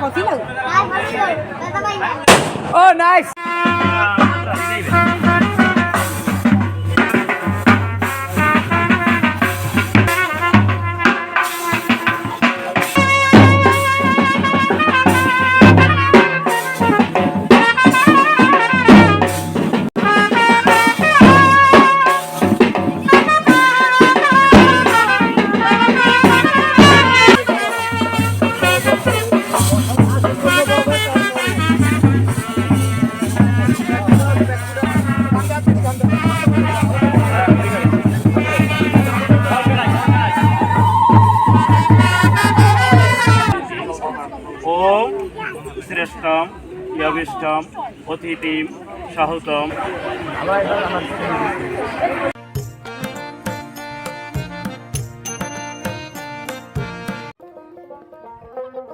Marisol, vas যবিষ্টম অতিথিম সাহুতম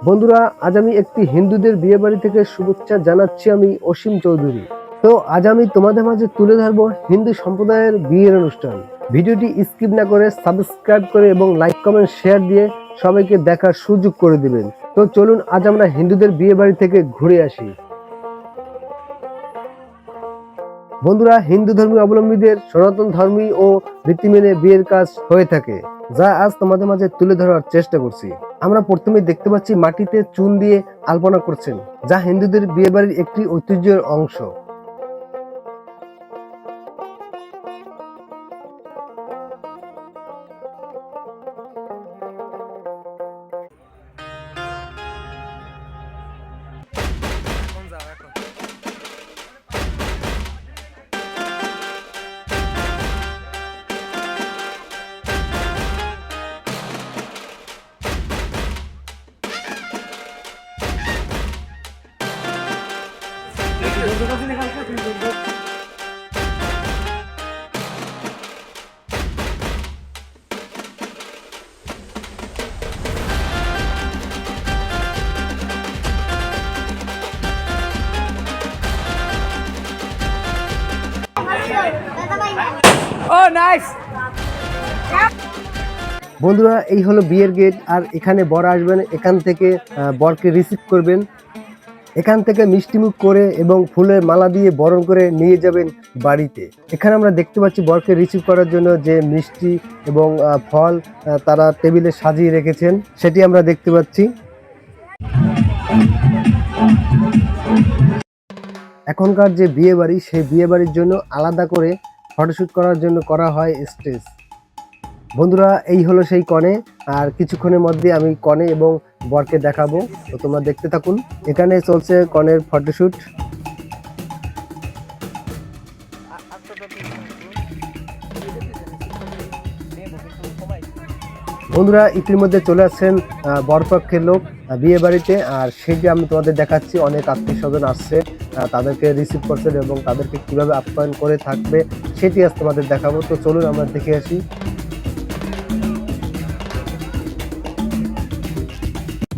বন্ধুরা, আজ আমি একটি হিন্দুদের বিয়ে বাড়ি থেকে শুভেচ্ছা জানাচ্ছি আমি অসীম চৌধুরী। তো আজ আমি তোমাদের মাঝে তুলে ধরবো হিন্দু সম্প্রদায়ের বিয়ের অনুষ্ঠান। ভিডিওটি স্কিপ না করে সাবস্ক্রাইব করে এবং লাইক, কমেন্ট, শেয়ার দিয়ে সবাইকে দেখার সুযোগ করে দিবেন। তো চলুন, আজ আমরা হিন্দুদের বিয়ে বাড়ি থেকে ঘুরে আসি। বন্ধুরা, হিন্দু ধর্মী অবলম্বীদের সনাতন ধর্মী ও রীতি মেনে বিয়ের কাজ হয়ে থাকে, যা আজ তোমাদের মাঝে তুলে ধরার চেষ্টা করছি। আমরা প্রথমে দেখতে পাচ্ছি মাটিতে চুন দিয়ে আলপনা করছেন, যা হিন্দুদের বিয়ে বাড়ির একটি ঐতিহ্যের অংশ। Oh, nice. বন্ধুরা এই হলো বিয়ের গেট আর এখানে বর আসবেন এখান থেকে আহ, বরকে রিসিভ করবেন এখান থেকে মিষ্টিমুখ করে এবং ফুলের মালা দিয়ে বরণ করে নিয়ে যাবেন বাড়িতে। এখানে আমরা দেখতে পাচ্ছি বরকে রিসিভ করার জন্য যে মিষ্টি এবং ফল তারা টেবিলে সাজিয়ে রেখেছেন, সেটি আমরা দেখতে পাচ্ছি। এখনকার যে বিয়ে বাড়ি সেই বিয়ে বাড়ির জন্য আলাদা করে ফটোশ্যুট করার জন্য করা হয় স্টেজ। বন্ধুরা, এই হলো সেই কনে। আর কিছুক্ষণের মধ্যে আমি কনে এবং বরকে দেখাবো। তো তোমরা দেখতে থাকুন। এখানে চলছে কনের ফটোশ্যুট বন্ধুরা ইতিমধ্যে চলে আসছেন বরপক্ষের লোক বিয়ে বাড়িতে। আর সেটি আমি তোমাদের দেখাচ্ছি। অনেক আত্মীয় স্বজন আসছে তাদেরকে রিসিভ করছেন এবং তাদেরকে কীভাবে আপ্যায়ন করে থাকবে, সেটি আজ তোমাদের দেখাবো। তো চলুন, আমরা দেখে আসি।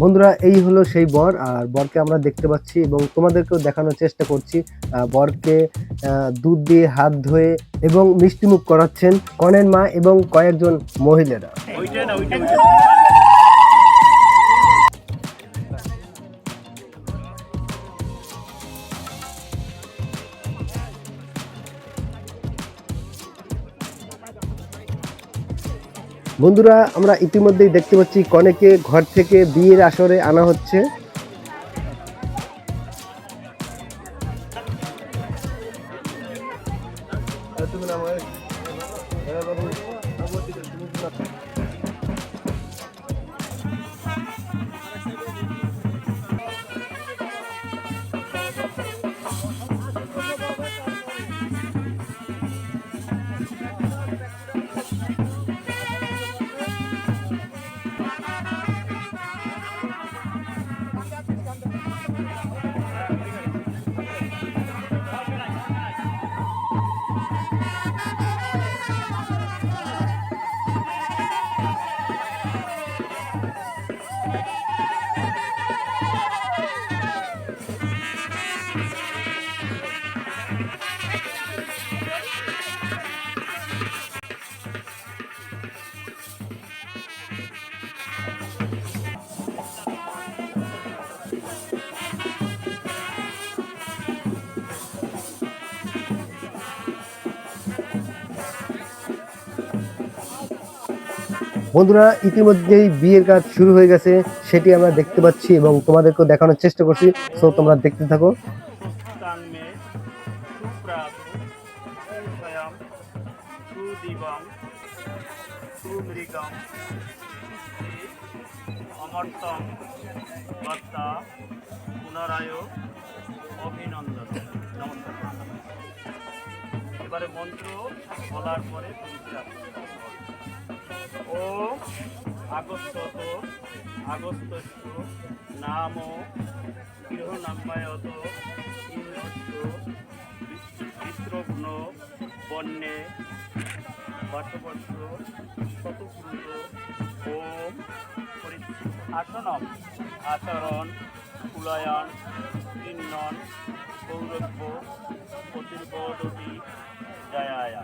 বন্ধুরা, এই হলো সেই বর, আর বরকে আমরা দেখতে পাচ্ছি এবং তোমাদেরকেও দেখানোর চেষ্টা করছি। বরকে দুধ দিয়ে হাত ধুয়ে এবং মিষ্টিমুখ করাচ্ছেন কনের মা এবং কয়েকজন মহিলারা। বন্ধুরা আমরা ইতিমধ্যেই দেখতে পাচ্ছি কনেকে ঘর থেকে বিয়ের আসরে আনা হচ্ছে। বন্ধুরা, ইতিমধ্যেই বিয়ের কাজ শুরু হয়ে গেছে, সেটি আমরা দেখতে পাচ্ছি এবং তোমাদেরকেও দেখানোর চেষ্টা করছি। সো তোমরা দেখতে থাকো। এবারে মন্ত্র বলার পরে তুমি ও আগস্ত আগস্ত নাম গৃহ নাম্বায়ত ইন্দ্রস্য চিত্রঘ্ন বন্যে বর্ষবর্ষ শতক্রুত ওম আসনম আচরণ কুলয়ন কীর্ণন সৌরভ্য প্রতির্বদতি জয়ায়া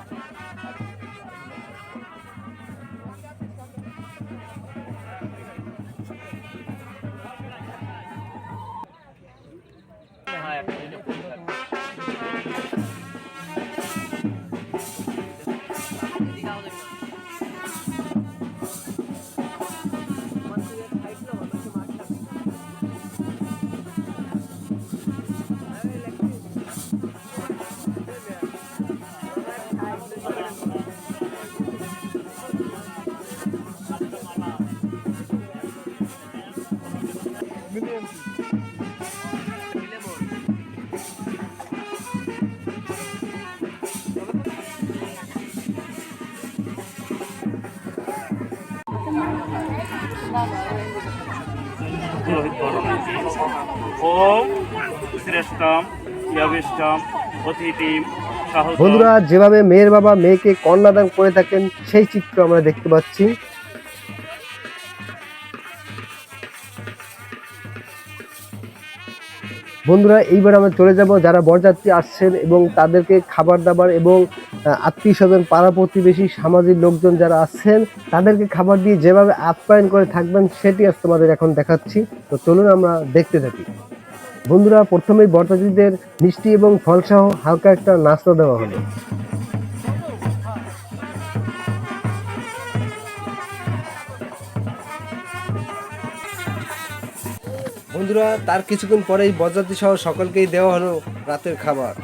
বন্ধুরা যেভাবে মেয়ের বাবা মেয়েকে কন্যাদান করে থাকেন সেই চিত্র আমরা দেখতে পাচ্ছি। বন্ধুরা, এইবার আমরা চলে যাব যারা বরযাত্রী আসছেন এবং তাদেরকে খাবার দাবার এবং আত্মীয় স্বজন পাড়া প্রতিবেশী, সামাজিক লোকজন যারা আসছেন, তাদেরকে খাবার দিয়ে যেভাবে আপ্যায়ন করে থাকবেন, সেটি আজ তোমাদের এখন দেখাচ্ছি। তো চলুন আমরা দেখতে থাকি। বন্ধুরা, প্রথমেই বরযাত্রীদের মিষ্টি এবং ফলসহ হালকা একটা নাস্তা দেওয়া হলো। বন্ধুরা তার কিছুক্ষণ পরেই বজ্রাতি সহ সকলকেই দেওয়া হলো রাতের খাবার।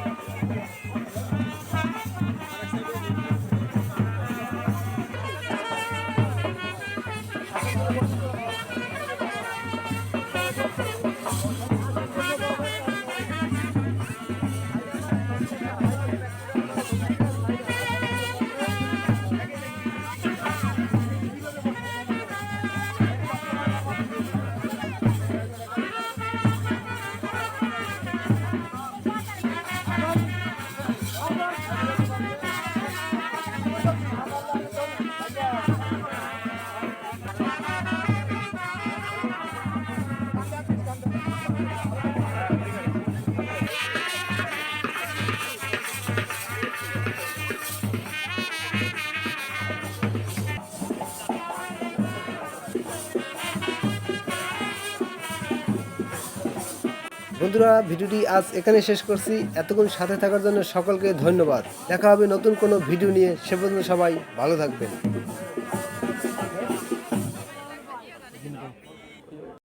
বন্ধুরা, ভিডিওটি আজ এখানে শেষ করছি। এতক্ষণ সাথে থাকার জন্য সকলকে ধন্যবাদ। দেখা হবে নতুন কোনো ভিডিও নিয়ে। সে পর্যন্ত সবাই ভালো থাকবেন।